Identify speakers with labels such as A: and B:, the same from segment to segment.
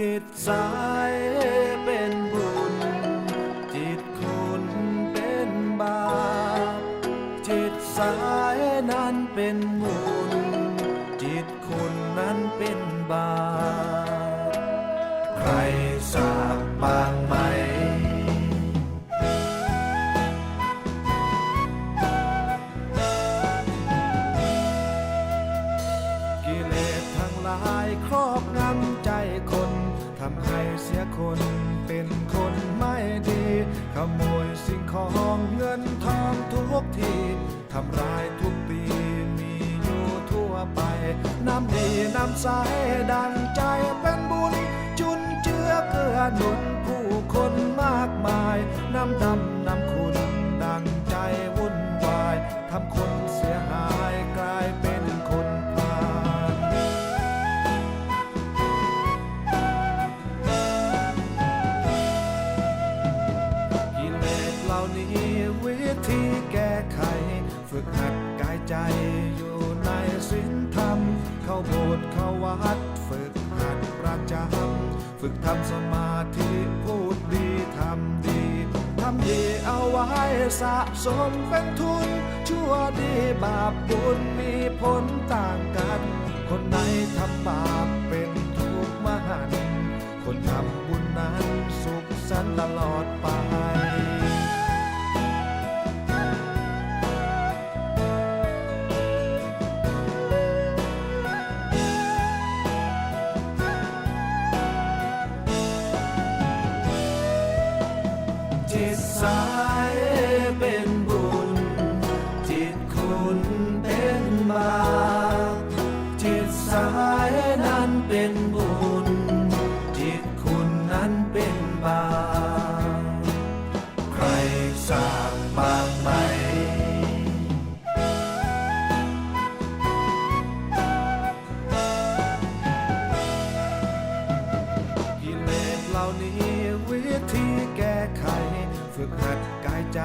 A: จิตสายเป็นบุญ จิตคุณเป็นบาป จิตสายนั้นเป็นบุญ จิตคุณนั้นเป็นบาป ใครทราบบางไหมกิเลสทั้งหลายครอบงำำให้เสียคนเป็นคนไม่ดี ขโมยสิ่งของเงินทองทุกทีทำร้ายทุกปีมีอยู่ทั่วไป น้ำดีน้ำใสดังใจเป็นบุญ จุนเจือเกื้อหนุนผู้คนมากมาย น้ำดำ นี้วิธีแก้ไข ฝึกหัดกายใจอยู่ในศีลธรรม เข้าโบสถ์เข้าวัด ฝึกหัดประจำฝึกทำสมาธิพูดดีทำดีทำดีเอาไว้สะสมเป็นทุน ชั่วดีบาปบุญมีผลต่างกัน คนไหนทำบาปเป็นทุกข์มหัน คนทำบุญนั้นสุขสันต์ตลอดไป สายเป็นบุญ จิตคุณเป็นบาปจิตสายนั้นเป็นบุญ จิตคุณนั้นเป็นบาป ฝึกหัดกายใจ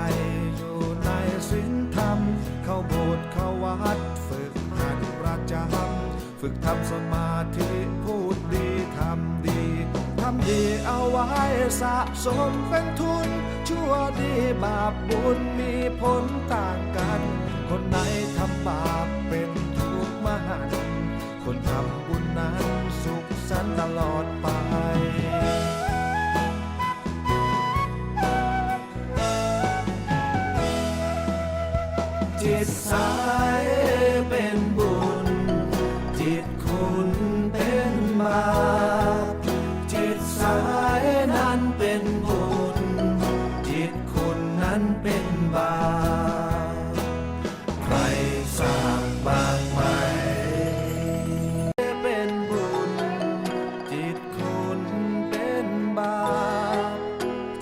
A: อยู่ในศีลธรรม เข้าโบสถ์เข้าวัด ฝึกหัดประจำฝึกทำสมาธิพูดดีทำดีทำดีเอาไว้สะสมเป็นทุน ชั่วดีบาปบุญมีผลต่างกัน คนไหนทำบาปเป็นทุกข์มหันต์คนทำบุญนั้นสุขสันต์ตลอด จิตสายเป็นบุญ จิตคุณเป็นบาปจิตสายนั้นเป็นบุญ จิตคุณนั้นเป็นบาปใครทราบบ้างไหมเป็นบุญ จิตคุณเป็นบาป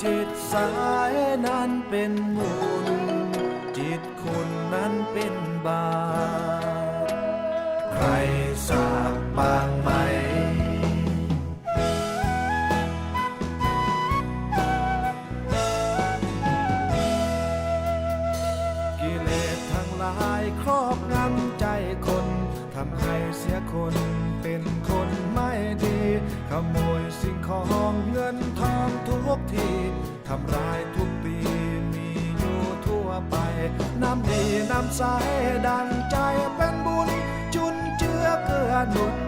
A: จิตสายนั้นเป็นบุญ จิตคุณนั้นเป็นบาปใครทราบบางไหมกิเลสทั้งหลายครอบงำใจคนทำให้เสียคนเป็นคนไม่ดี ขโมยสิ่งของเงินทองทุกทีทำร้ายทุก น้ำดีน้ำใสดังใจเป็นบุญจุนเจือเกื้อหนุน